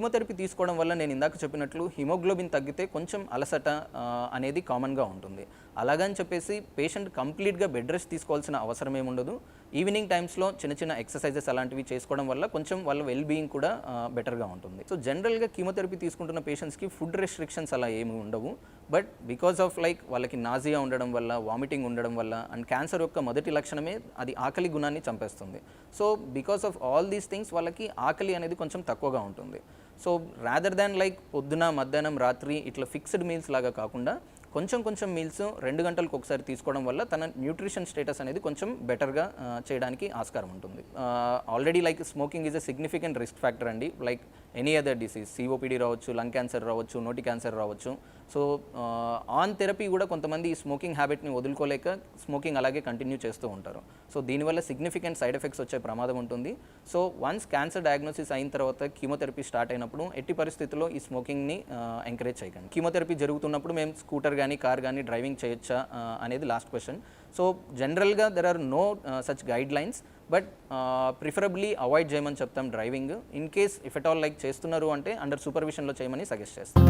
Chemotherapy తీసుకోవడం వల్ల నేను ఇందాక చెప్పినట్లు హిమోగ్లోబిన్ తగ్గితే కొంచెం అలసట అనేది కామన్గా ఉంటుంది. అలాగని చెప్పేసి పేషెంట్ కంప్లీట్గా బెడ్ రెస్ట్ తీసుకోవాల్సిన అవసరం ఏముండదు ఉండదు. ఈవినింగ్ టైమ్స్లో చిన్న చిన్న ఎక్సర్సైజెస్ అలాంటివి చేసుకోవడం వల్ల కొంచెం వాళ్ళ వెల్ బీయింగ్ కూడా బెటర్గా ఉంటుంది. సో జనరల్గా కీమోథెరపీ తీసుకుంటున్న పేషెంట్స్కి ఫుడ్ రెస్ట్రిక్షన్స్ అలా ఏమి ఉండవు. బట్ బికాస్ ఆఫ్ లైక్ వాళ్ళకి నాజియా ఉండడం వల్ల వామిటింగ్ ఉండడం వల్ల అండ్ క్యాన్సర్ యొక్క మొదటి లక్షణమే అది ఆకలి గుణాన్ని చంపేస్తుంది. So because of all these things వాళ్ళకి ఆకలి అనేది కొంచెం తక్కువగా ఉంటుంది. సో రాదర్ దాన్ లైక్ పొద్దున మధ్యాహ్నం రాత్రి ఇట్లా ఫిక్స్డ్ మీల్స్ లాగా కాకుండా కొంచెం కొంచెం మీల్స్ రెండు గంటలకు ఒకసారి తీసుకోవడం వల్ల తన న్యూట్రిషన్ స్టేటస్ అనేది కొంచెం బెటర్గా చేయడానికి ఆస్కారం ఉంటుంది. Already like smoking is a significant risk factor అండి. Like any other disease COPD రావచ్చు లంగ్ క్యాన్సర్ రావచ్చు నోటి క్యాన్సర్ రావచ్చు. సో ఆన్ థెరపీ కూడా కొంతమంది ఈ స్మోకింగ్ హ్యాబిట్ని వదులుకోలేక స్మోకింగ్ అలాగే కంటిన్యూ చేస్తూ ఉంటారు. సో దీనివల్ల సిగ్నిఫికెంట్ సైడ్ ఎఫెక్ట్స్ వచ్చే ప్రమాదం ఉంటుంది. సో వన్స్ క్యాన్సర్ డయాగ్నోసిస్ అయిన తర్వాత కీమోథెరపీ స్టార్ట్ అయినప్పుడు ఎట్టి పరిస్థితుల్లో ఈ స్మోకింగ్ని ఎంకరేజ్ చేయకండి. కీమోథెరపీ జరుగుతున్నప్పుడు మేము స్కూటర్ కానీ కార్ కానీ డ్రైవింగ్ చేయొచ్చా అనేది లాస్ట్ క్వశ్చన్ సో జనరల్గా there are no such guidelines but preferably avoid చేయమని చెప్తాం driving. In case if at all like చేస్తున్నారు అంటే అండర్ సూపర్విషన్లో చేయమని సజెస్ట్ చేస్తాం.